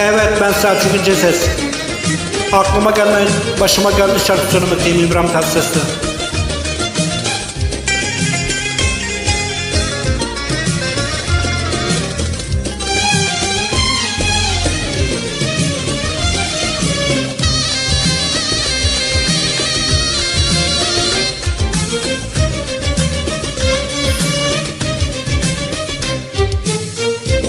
Evet ben Selçuk İnce Ses. Aklıma gelmeyen başıma geldi şarkı söylemekteyim İbrahim Tatlıses'te.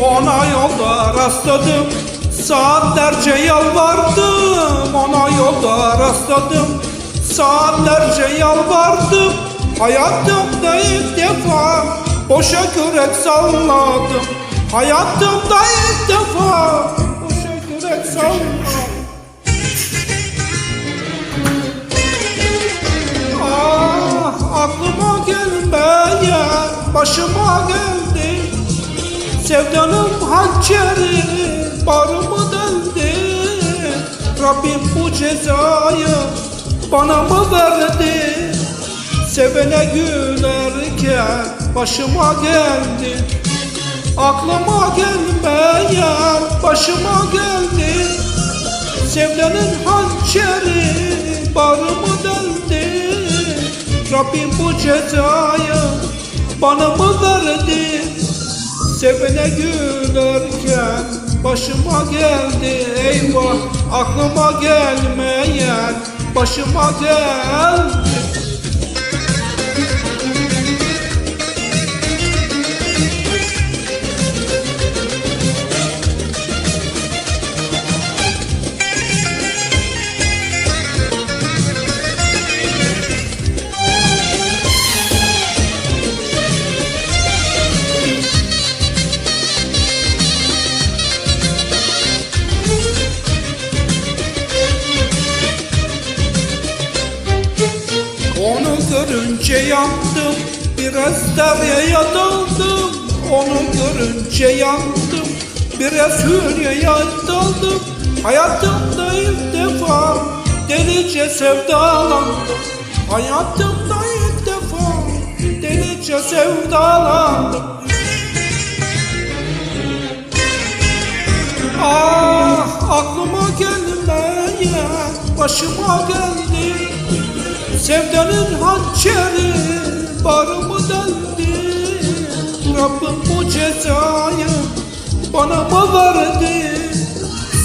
Ona yolda rastladım Saatlerce yalvardım Ona yolda rastladım. Saatlerce yalvardım Hayatımda ilk defa Boşa kürek salladım. Hayatımda ilk defa Boşa kürek salladım. Ah aklıma gelmeyen Başıma geldi. Sevdanın hançeri barımı deldi Rabbim bu cezayı bana mı verdi? Sevene gülerken başıma geldi. Aklıma gelmeyen başıma geldi. Sevdanın hançeri barımı deldi Rabbim bu cezayı bana mı verdi? Sevene gülerken başıma geldi eyvah Aklıma gelmeyen başıma geldi görünce yandım Biraz deryaya daldım. Onu görünce yandım Biraz hülyaya daldım. Hayatımda ilk defa Delice sevdalandım. Hayatımda ilk defa Delice sevdalandım. Ah aklıma gelmeyen Başıma geldi Sevdanın hançeri barımı deldi Rabbim bu cezayı bana mı verdi?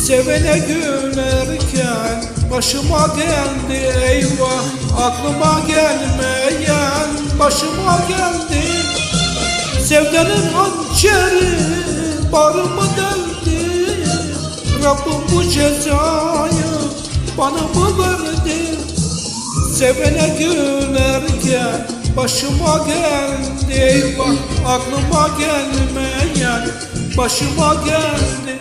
Sevene gülerken başıma geldi eyvah Aklıma gelmeyen başıma geldi. Sevdanın hançeri barımı deldi Rabbim bu cezayı bana mı verdi Sevene gülerken başıma geldi. Eyvah aklıma gelmeyen başıma geldi